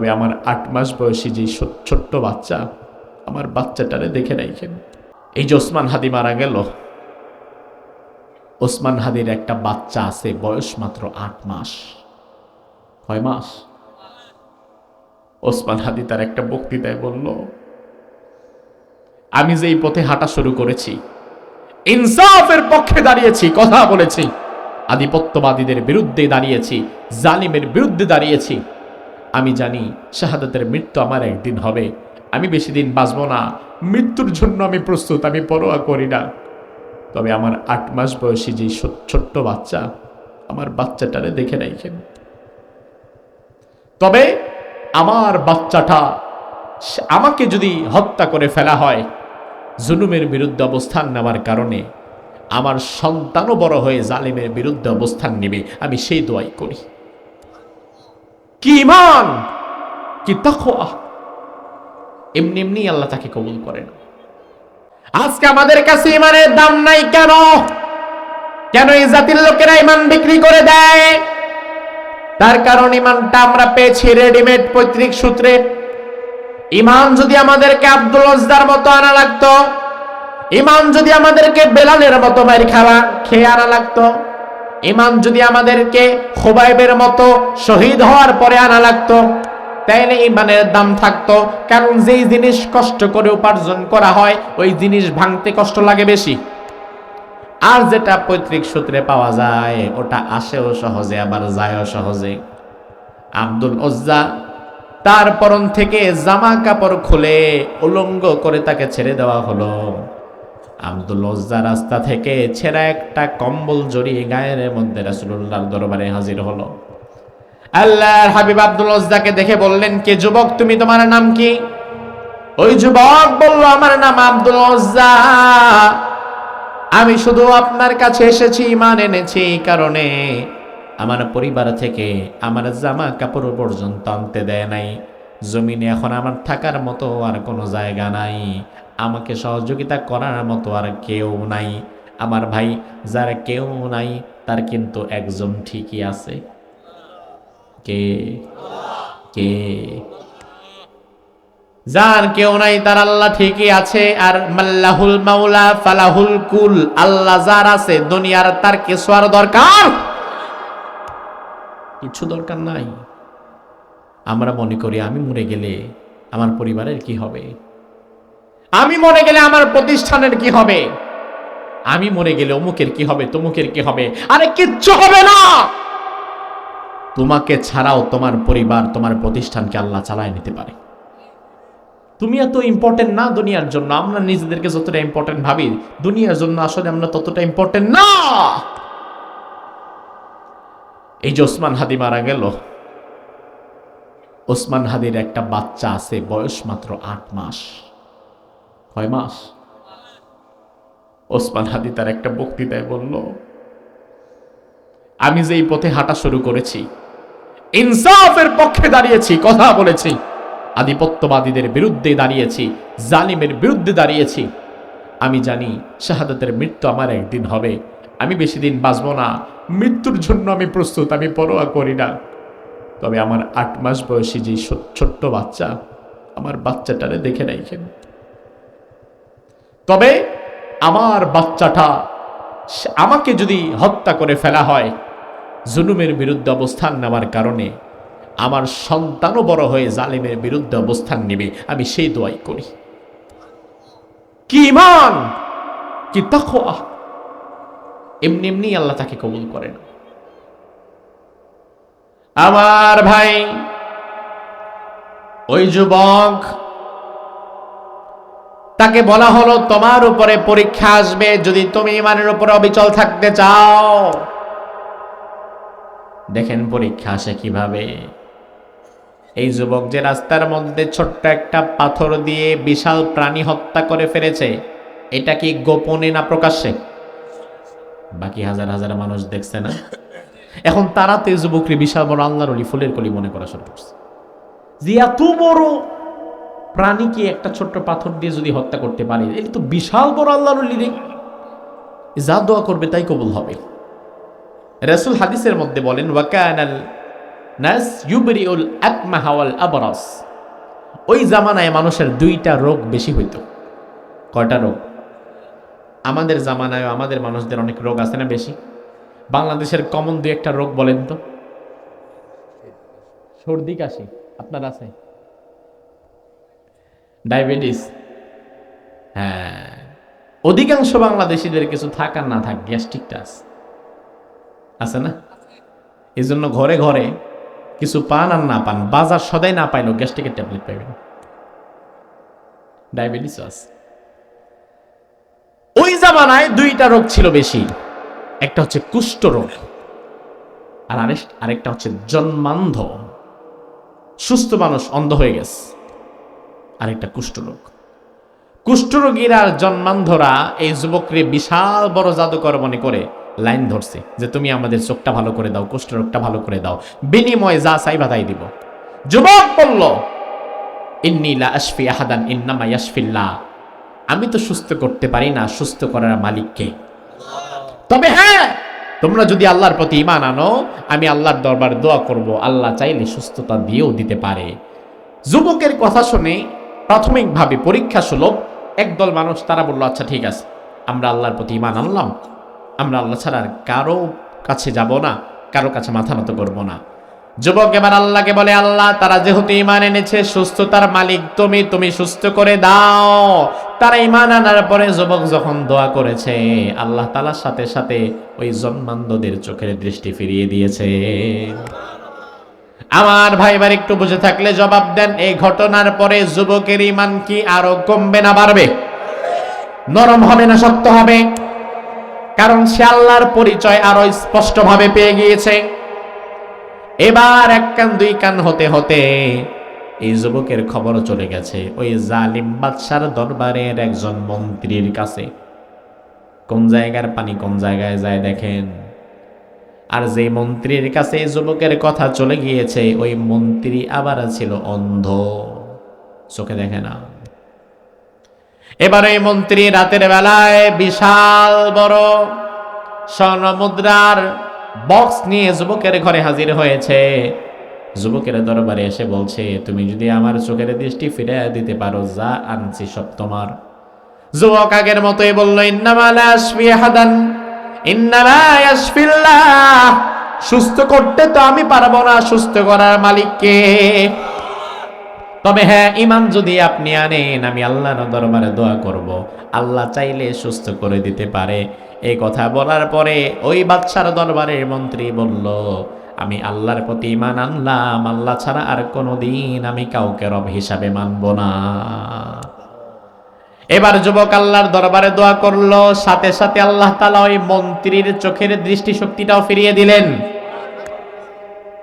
আমি আমার আট মাস বয়সী যে ছোট্ট বাচ্চা, আমার বাচ্চাটারে দেখে রাইখেন এই যে ওসমান হাদি মারা গেল, ওসমান হাদির একটা বাচ্চা আছে বয়স মাত্র আট মাস। কয় মাস? ওসমান হাদি তার একটা বক্তৃতায় বলল, আমি যে এই পথে হাঁটা শুরু করেছি, ইনসাফের পক্ষে দাঁড়িয়েছি, কথা বলেছি, আধিপত্যবাদীদের বিরুদ্ধে দাঁড়িয়েছি, জালিমের বিরুদ্ধে দাঁড়িয়েছি আমি জানি শাহাদাতের মৃত্যু আমার একদিন হবে। আমি বেশি দিন বাঁচব না। মৃত্যুর জন্য আমি প্রস্তুত, আমি পরোয়া করি না। তবে আমার আট মাস বয়সী যে ছোট্ট বাচ্চা, আমার বাচ্চাটারে দেখে রাইখেন তবে আমার বাচ্চাটা আমাকে যদি হত্যা করে ফেলা হয়, জুলুমের বিরুদ্ধে অবস্থান নেওয়ার কারণে আমার সন্তানও বড় হয়ে জালিমের বিরুদ্ধে অবস্থান নেবে। আমি সেই দোয়াই করি। কি ইমান? কি এমনি এমনি আল্লাহ তাকে কবুল করেন। আজকে আমাদের কাছে ইমানের দাম নাই কেন? কেন এই জাতির লোকেরা ইমান বিক্রি করে দেয়? তার কারণ ইমানটা আমরা পেয়েছি রেডিমেড পৈতৃক সূত্রে। ইমান যদি আমাদেরকে আব্দুল ওজদার মতো আনা লাগতো, ইমান যদি আমাদেরকে বেলালের মতো মারি খাওয়া খেয়ে আনা লাগতো ইমান যদি আমাদেরকে খোবাইবের মতো শহীদ হওয়ার পরে আনা লাগতো, তাইলে ইমানের দাম থাকতো। কারণ যেই জিনিস কষ্ট করে উপার্জন করা হয়, ওই জিনিস ভাঙতে কষ্ট লাগে বেশি। আর যেটা পৈতৃক সূত্রে পাওয়া যায়, ওটা আসেও সহজে, আবার যায়ও সহজে। আব্দুল ওজ্জা তার পরন থেকে জামা কাপড় খুলে উলঙ্গ করে তাকে ছেড়ে দেওয়া হলো। আব্দুল ওজ্জা রাস্তা থেকে ছেঁড়া একটা কম্বল জড়িয়ে গায়ের মধ্যে রাসূলুল্লাহর দরবারে হাজির হলো। আল্লাহর হাবিব আব্দুল ওজ্জাকে দেখে বললেন, কে যুবক, তুমি তোমার নাম কি? ওই যুবক বলল, আমার নাম আব্দুল ওজ্জা। আমি শুধু আপনার কাছে এসেছি ইমান এনেছি এই কারণে। আমার পরিবার থেকে আমার জামা কাপড় পর্যন্ত আনতে দেয় নাই। জমিনে এখন আমার থাকার মতো আর কোনো জায়গা নাই। আমাকে সহযোগিতা করার মতো আর কেউ নাই। আমার ভাই, যার কেউ নাই, তার কিন্তু একজন ঠিকই আছে। কে? কে? যার কেউ নাই, তার আল্লাহ ঠিকই আছে। আর মাল্লাহুল মাওলা, ফালাহুল কুল, আল্লাহ যার আছে, দুনিয়ার তার কিছু আর দরকার? কিছু দরকার নাই। আমরা মনে করি আমি মরে গেলে আমার পরিবারের কি হবে? আমি মরে গেলে আমার প্রতিষ্ঠানের কি হবে? আমি মরে গেলে অমুকের কি হবে, তমুকের কি হবে? আরে কিচ্ছু হবে না! তোমাকে ছাড়াও তোমার পরিবার, তোমার প্রতিষ্ঠানকে আল্লাহ চালায় নিতে পারে। তুমি এত ইম্পর্টেন্ট না দুনিয়ার জন্য, আমরা নিজেদেরকে যতটা ইম্পর্টেন্ট ভাবি, দুনিয়ার জন্য আসলে আমরা ততটা ইম্পর্টেন্ট না! এই যে ওসমান হাদি মারা গেল ওসমান হাদির একটা বাচ্চা আছে, বয়স মাত্র আট মাস। কয় মাস? ওসমান হাদি তার একটা বক্তৃতায় বলল, আমি যে এই পথে হাঁটা শুরু করেছি, ইনসাফের পক্ষে দাঁড়িয়েছি, কথা বলেছি, আধিপত্যবাদীদের বিরুদ্ধে দাঁড়িয়েছি, জালিমের বিরুদ্ধে দাঁড়িয়েছি। আমি জানি শাহাদাতের মৃত্যু আমার একদিন হবে, আমি বেশি দিন বাঁচব না, মৃত্যুর জন্য আমি প্রস্তুত, আমি পরোয়া করি না। তবে আমার আট মাস বয়সী যে ছোট্ট বাচ্চা, আমার বাচ্চাটারে দেখে রাইখেন তবে আমার বাচ্চাটা আমাকে যদি হত্যা করে ফেলা হয়, জুলুমের বিরুদ্ধে অবস্থান নেওয়ার কারণে আমার সন্তানও বড় হয়ে জালিমের বিরুদ্ধে অবস্থান নেবে, আমি সেই দোয়াই করি। কি ইমান কি তাকওয়া। এমনি এমনি আল্লাহ তাকে কবুল করেন। আমার ভাই, ওই যুবক, তাকে বলা হলো, তোমার উপরে পরীক্ষা আসবে যদি তুমি ইমানের উপরে অবিচল থাকতে চাও। দেখেন পরীক্ষা আসে কীভাবে। এই যুবক যে রাস্তার মধ্যে ছোট্ট একটা পাথর দিয়ে বিশাল প্রাণী হত্যা করে ফেলেছে, এটা কি গোপনে না প্রকাশ্যে? বাকি হাজার হাজার মানুষ দেখছে না? এখন তারা তো এই যুবককে বিশাল বড় আল্লাহর অলি ফুলের কলি মনে করা শুরু করছে। যে এত বড় প্রাণীকে একটা ছোট্ট পাথর দিয়ে যদি হত্যা করতে পারে এটা তো বিশাল বড় আল্লাহর অলি রে। যা দোয়া করবে তাই কবুল হবে। রাসূল হাদিসের মধ্যে বলেন ওয়াকানাল নাস ইউবরিউল আকমাহা ওয়াল আবরাস। ওই জামানায় মানুষের দুইটা রোগ বেশি হইতো। কয়টা রোগ? আমাদের জামানায় আমাদের মানুষদের অনেক রোগ আছে না বেশি? বাংলাদেশের কমন দুই একটা রোগ বলেন তো? সর্দি কাশি আপনার আছে? ডায়াবেটিস। হ্যাঁ। অধিকাংশ বাংলাদেশিদের কিছু থাক আর না থাক গ্যাস্ট্রিকটা আছে আছে না? এই জন্য ঘরে ঘরে কিছু পান আর না পান বাজার সদাই না পাইলেও গ্যাস্ট্রিকের ট্যাবলেট পাইবেন। ডায়াবেটিস আছে। ওই জামানায় দুইটা রোগ ছিল বেশি। একটা হচ্ছে কুষ্ঠ রোগ, আর আরেক- আরেকটা হচ্ছে জন্মান্ধ। সুস্থ মানুষ অন্ধ হয়ে গেছে, আরেকটা কুষ্ঠরোগ কুষ্ঠরোগীরা জন্মান্ধরা এই যুবকরে বিশাল বড় জাদুকর মনে করে লাইন ধরছে যে তুমি আমাদের চোখটা ভালো করে দাও কুষ্ঠরোগটা ভালো করে দাও। বিনিময়ে যা চাইবা তাই দিব। যুবক বলল ইন্নিলা আশফি আহাদান, ইন্নামা ইয়াশফিল্লাহ। আমি তো সুস্থ করতে পারি না সুস্থ করার মালিককে। তবে হ্যাঁ তোমরা যদি আল্লাহর প্রতি ইমান আনো, আমি আল্লাহর দরবার দোয়া করব। আল্লাহ চাইলে সুস্থতা দিয়েও দিতে পারে। যুবকের কথা শুনে প্রাথমিকভাবে পরীক্ষা সুলভ। একদল মানুষ তারা বলল আচ্ছা ঠিক আছে, আমরা আল্লাহর প্রতি ইমান আনলাম। আমরা আল্লাহ ছাড়া আর কারও কাছে যাব না, কারও কাছে মাথা নত করব না। যুবক এবার আল্লাহকে বলে, আল্লাহ, তারা যেহেতু ইমান এনেছে, সুস্থতার মালিক তুমি তুমি সুস্থ করে দাও। তারা ইমান আনার পরে যুবক যখন দোয়া করেছে, আল্লাহ তালার সাথে সাথে ওই জন্মান্ধদের চোখের দৃষ্টি ফিরিয়ে দিয়েছে। আমার ভাই এবার একটু বুঝে থাকলে জবাব দেন, এই ঘটনার পরে যুবকের ইমান কি আরও কমবে না বাড়বে? নরম হবে না শক্ত হবে? কারণ সে আল্লাহর পরিচয় আরও স্পষ্টভাবে পেয়ে গিয়েছে। এবার এক কান, দুই কান হতে হতে এই যুবকের খবর চলে গেছে। ওই জালিম বাদশার দরবারের একজন মন্ত্রীর কাছে। কোন জায়গার পানি কোন জায়গায় যায় দেখেন। আর যে মন্ত্রীর কাছে এই যুবকের কথা চলে গিয়েছে, ওই মন্ত্রী আবার ছিল অন্ধ। চোখে দেখে না। এবার ওই মন্ত্রী রাতের বেলায় বিশাল বড় স্বর্ণ মুদ্রার বক্স নিয়ে যুবকের ঘরে হাজির হয়েছে। যুবকের দরবারে এসে বলছে, তুমি যদি আমার চোখের দৃষ্টি ফিরে দিতে পারো, যা আনছি সব তোমার। যুবক আগের মতোই বলল ইন্নামালা আসফি হাদান ইন্নামা ইয়াশফিল্লাহ সুস্থ করতে তো আমি পারব না সুস্থ করার মালিককে। তবে হ্যাঁ ইমান যদি আপনি আনেন, আমি আল্লাহর দরবারে দোয়া করব। আল্লাহ চাইলে সুস্থ করে দিতে পারে। এই কথা বলার পরে ওই বাচ্চার দরবারের মন্ত্রী বলল, আমি আল্লাহর প্রতি ইমান আনলাম। আল্লাহ ছাড়া আর কোনোদিন আমি কাউকে রব হিসাবে মানব না। এবার যুবক আল্লাহর দরবারে দোয়া করল। সাথে সাথে আল্লাহ তালা ওই মন্ত্রীর চোখের দৃষ্টিশক্তিটাও ফিরিয়ে দিলেন।